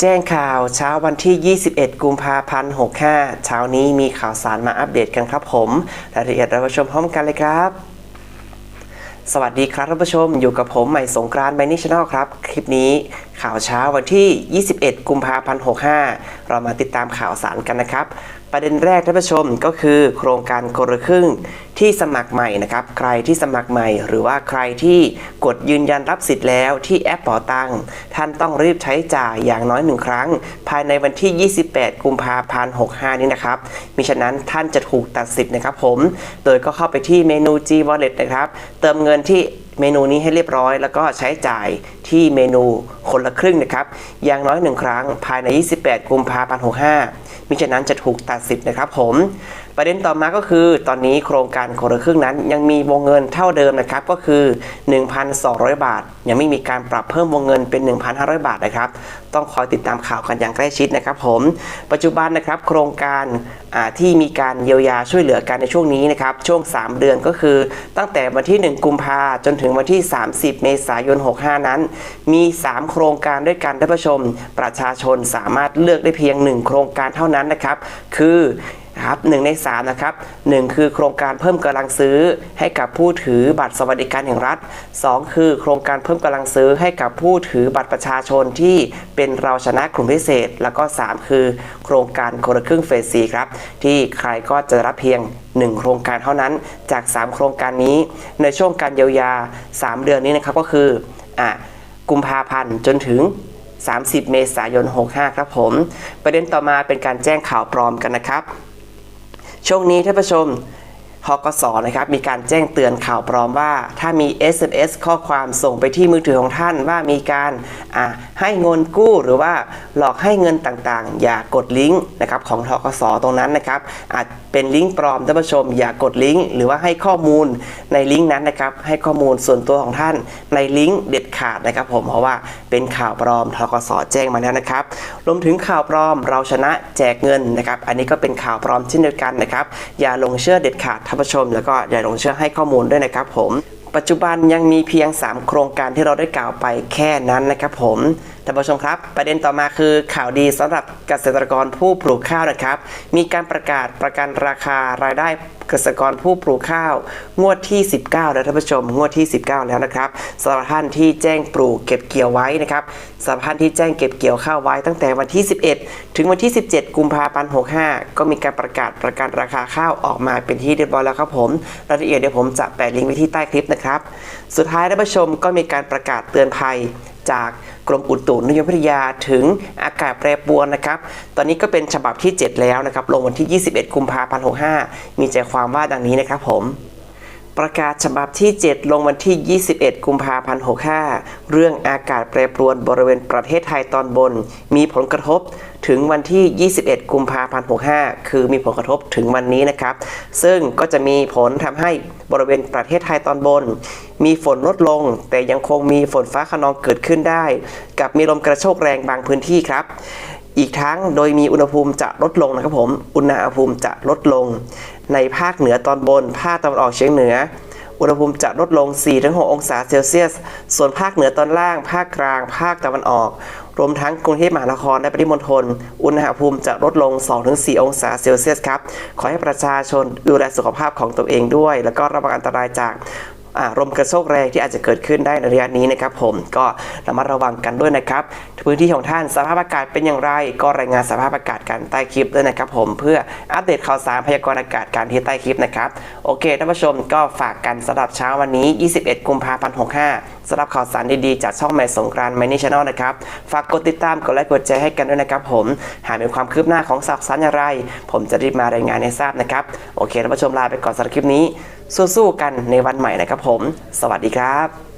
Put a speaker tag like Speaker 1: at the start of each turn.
Speaker 1: แจ้งข่าวเช้าวันที่ 21 กุมภาพันธ์65 เช้านี้มีข่าวสารมาอัปเดตกันครับผมรายละเอียดเราไปชมพร้อมกันเลยครับ สวัสดีครับท่านผู้ชมอยู่กับผมใหม่สงกรานต์ไมนิชแนลครับ คลิปนี้ ข่าวเช้าวันที่ 21 กุมภาพันธ์ 65 เรามาติดตามข่าวสารกันนะครับ ประเด็นแรกท่านผู้ชมก็คือโครงการคนละครึ่งที่สมัครใหม่นะครับ ใครที่สมัครใหม่ หรือว่าใครที่กดยืนยันรับสิทธิ์แล้วที่แอปเป๋าตังท่านต้องรีบใช้จ่ายอย่างน้อยหนึ่งครั้ง ภายในวันที่ 28 กุมภาพันธ์ 65 นี้นะครับ มิฉะนั้นท่านจะถูกตัดสิทธิ์นะครับผม โดยก็เข้าไปที่เมนู G Wallet นะครับ เติมเงินที่ เมนูนี้ให้เรียบร้อย แล้วก็ใช้จ่ายที่เมนูคนละครึ่งนะครับ อย่างน้อยหนึ่งครั้งภายใน 28 กุมภาพันธ์ 65มิฉะนั้นจะถูกตัดสิทธิ์นะครับผมประเด็นต่อมาก็คือ ตอนนี้โครงการคนละครึ่งนั้น ยังมีวงเงินเท่าเดิมนะครับก็คือ 1,200 บาท ยังไม่มีการปรับเพิ่มวงเงินเป็น 1,500 บาทนะครับ ต้องคอยติดตามข่าวกันอย่างใกล้ชิดนะครับ ผม ปัจจุบันนะครับโครงการที่มีการเยียวยาช่วยเหลือกันในช่วงนี้นะครับช่วง 3 เดือนก็คือ ตั้งแต่วันที่ 1 กุมภาจนถึงวันที่ 30 เมษายน 65 นั้น มี 3 โครงการด้วยกันท่านผู้ชม ประชาชนสามารถเลือกได้เพียง 1 โครงการเท่านั้นนะครับ คือ ครับหนึ่งใน3นะครับหนึ่งคือโครงการเพิ่มกำลังซื้อให้กับผู้ถือบัตรสวัสดิการแห่งรัฐ 2 คือโครงการเพิ่มกำลังซื้อให้กับผู้ถือบัตรประชาชนที่เป็นเราชนะกลุ่มพิเศษ แล้วก็ 3 คือ โครงการคนละครึ่งเฟสซีครับ ที่ใครก็จะรับเพียง 1 โครงการเท่านั้นจาก 3 โครงการนี้ ในช่วงการเยียวยา 3 เดือนนี้นะครับก็คืออะกุมภาพันธ์จนถึง30 เมษายน 65 ครับผม ประเด็นต่อมาเป็นการแจ้งข่าวปลอมกันนะครับ ช่วงนี้ท่านผู้ชม หกสนะครับมีการแจ้งเตือนข่าวปลอมว่า ถ้ามี SMS ข้อความส่งไปที่มือถือของท่านว่ามีการให้เงินกู้หรือว่าหลอกให้เงินต่างๆ อย่ากดลิงก์นะครับของทกสตรงนั้นนะครับอาจเป็นลิงก์ปลอมท่านผู้ชม อย่ากดลิงก์หรือว่าให้ข้อมูลในลิงก์นั้นนะครับให้ข้อมูลส่วนตัวของท่านในลิงก์เด็ดขาดนะครับผมเพราะว่าเป็นข่าวปลอมทกสแจ้งมาแล้วนะครับรวมถึงข่าวปลอมเราชนะแจกเงินนะครับอันนี้ก็เป็นข่าวปลอมเช่นเดียวกันนะครับอย่าลงเชื่อเด็ดขาดท่านผู้ชมแล้วก็อย่าลงเชื่อให้ข้อมูลด้วยนะครับผม ปัจจุบันยังมีเพียง 3 โครงการที่เราได้กล่าวไปแค่นั้นนะครับผมท่านผู้ชมครับ ประเด็นต่อมาคือข่าวดีสำหรับเกษตรกรผู้ปลูกข้าวนะครับ มีการประกาศประกันราคารายได้เกษตรกรผู้ปลูกข้าว งวดที่ 19 แล้วท่านผู้ชม งวดที่ 19 แล้วนะครับสำหรับท่านที่แจ้งปลูกเก็บเกี่ยวไว้นะครับสำหรับท่านที่แจ้งเก็บเกี่ยวข้าวไว้ตั้งแต่วันที่ 11 ถึงวันที่ 17 กุมภาพันธ์ 65 ก็มีการประกาศประกันราคาข้าวออกมาเป็นที่เรียบร้อยแล้วครับผมรายละเอียดเดี๋ยวผมจะแปะลิงก์ไว้ที่ใต้คลิปนะครับ สุดท้ายท่านผู้ชมก็มีการประกาศเตือนภัยจาก กรมอุตุนิยมวิทยาถึงอากาศแปรปรวนนะครับ ตอนนี้ก็เป็นฉบับที่ 7 แล้วนะครับ ลงวันที่ 21 กุมภาพันธ์ 65 มีใจความว่าดังนี้นะครับผม ประกาศฉบับที่ 7 ลงวันที่ 21 กุมภาพันธ์ 65 เรื่องอากาศแปรปรวนบริเวณประเทศไทยตอนบน มีผลกระทบถึงวันที่ 21 กุมภาพันธ์ 65 คือมีผลกระทบถึงวันนี้นะครับ ซึ่งก็จะมีผลทำให้บริเวณประเทศไทยตอนบน มีฝนลดลง แต่ยังคงมีฝนฟ้าขนองเกิดขึ้นได้ กับมีลมกระโชกแรงบางพื้นที่ครับ อีกทั้งโดยมีอุณหภูมิจะลดลงนะครับผม อุณหภูมิจะลดลง ในภาคเหนือตอนบน ภาคตะวันออกเฉียงเหนือ อุณหภูมิจะลดลง 4-6 องศาเซลเซียส ส่วนภาคเหนือตอนล่าง ภาคกลาง ภาคตะวันออก รวมทั้งกรุงเทพมหานครและปริมณฑล อุณหภูมิจะลดลง 2-4 องศาเซลเซียสครับ ขอให้ประชาชนดูแลสุขภาพของตัวเองด้วย แล้วก็ระวังอันตรายจาก ลมกระโชกแรงที่อาจจะเกิดขึ้นได้ในระยะนี้นะครับผมก็ระมัดระวังกันด้วยนะครับพื้นที่ของท่านสภาพอากาศเป็นอย่างไร ก็รายงานสภาพอากาศกันใต้คลิปด้วยนะครับผมเพื่ออัปเดตข่าวสารพยากรณ์อากาศการที่ใต้คลิปนะครับโอเคท่านผู้ชมก็ฝากกันสำหรับเช้าวันนี้ 21 กุมภาพันธ์ 65 สำหรับข่าวสารดีๆ จากช่องใหม่สงกรานต์ไมินิชแนลนะครับ ฝากกดติดตามกดไลค์กดแชร์ให้กันด้วยนะครับผม หากมีความคืบหน้าของสักสารอย่างไร ผมจะรีบมารายงานให้ทราบนะครับ โอเคท่านผู้ชมลาไปก่อนสำหรับคลิปนี้ สู้ๆกันในวันใหม่นะครับผม สวัสดีครับ